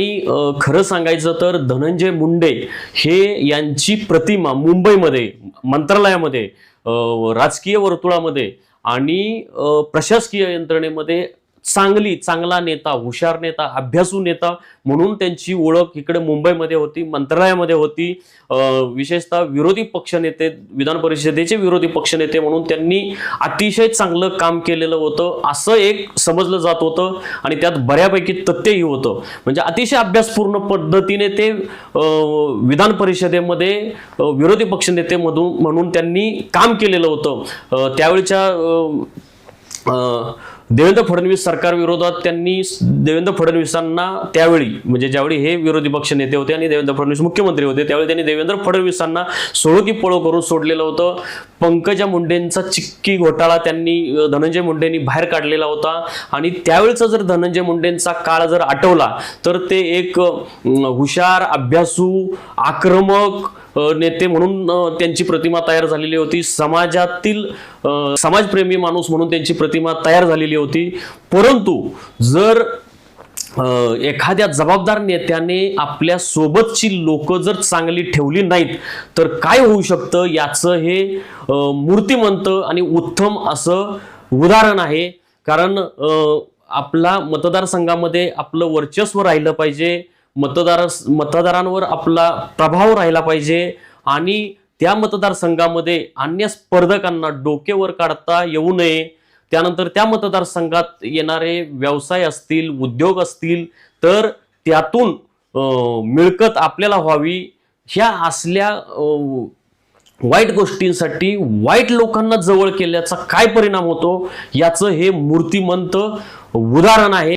खरं सांगायचं तर धनंजय मुंडे हे यांची प्रतिमा मुंबईमध्ये मंत्रालयामध्ये राजकीय वर्तुळामध्ये आणि प्रशासकीय यंत्रणेमध्ये चांगली चांगला नेता हुशार नेता अभ्यासू नेता म्हणून त्यांची ओळख इकडे मुंबईमध्ये होती मंत्रालयामध्ये होती. विशेषतः विरोधी पक्षनेते विधान परिषदेचे विरोधी पक्षनेते म्हणून त्यांनी अतिशय चांगलं काम केलेलं होतं. असं एक समजलं जात होतं आणि त्यात बऱ्यापैकी तथ्यही होतं. म्हणजे अतिशय अभ्यासपूर्ण पद्धतीने ते विधान परिषदेमध्ये विरोधी पक्षनेते मधून म्हणून त्यांनी काम केलेलं होतं. त्यावेळच्या देवेंद्र फडणवीस सरकार विरोधात त्यांनी देवेंद्र फडणवीसांना त्यावेळी म्हणजे ज्यावेळी हे विरोधी पक्ष नेते होते आणि देवेंद्र फडणवीस मुख्यमंत्री होते त्यावेळी त्यांनी देवेंद्र फडणवीसांना सोळो की पळो करून सोडलेलं होतं. पंकजा मुंडेंचा चिक्की घोटाळा त्यांनी धनंजय मुंडेंनी बाहेर काढलेला होता. आणि त्यावेळचा जर धनंजय मुंडेंचा काळ जर आठवला तर ते एक हुशार अभ्यासू आक्रमक नेते म्हणून त्यांची प्रतिमा तयार झालेली होती. समाजातील समाजप्रेमी माणूस म्हणून त्यांची प्रतिमा तयार झालेली होती. परंतु जर एखाद्या जबाबदार नेत्याने आपल्या सोबतची लोक जर चांगली ठेवली नाहीत तर काय होऊ शकतं? याचं हे मूर्तिमंत आणि उत्तम असं उदाहरण आहे. कारण आपला मतदारसंघामध्ये आपलं वर्चस्व राहिलं पाहिजे. मतदार मतदारांवर आपला प्रभाव राहिला पाहिजे आणि त्या मतदारसंघामध्ये अन्य स्पर्धकांना डोकेवर काढता येऊ नये. त्यानंतर त्या मतदारसंघात येणारे व्यवसाय असतील उद्योग असतील तर त्यातून मिळकत आपल्याला व्हावी. ह्या असल्या वाईट गोष्टींसाठी वाईट लोकांना जवळ केल्याचा काय परिणाम होतो? याचं हे मूर्तिमंत उदाहरण आहे.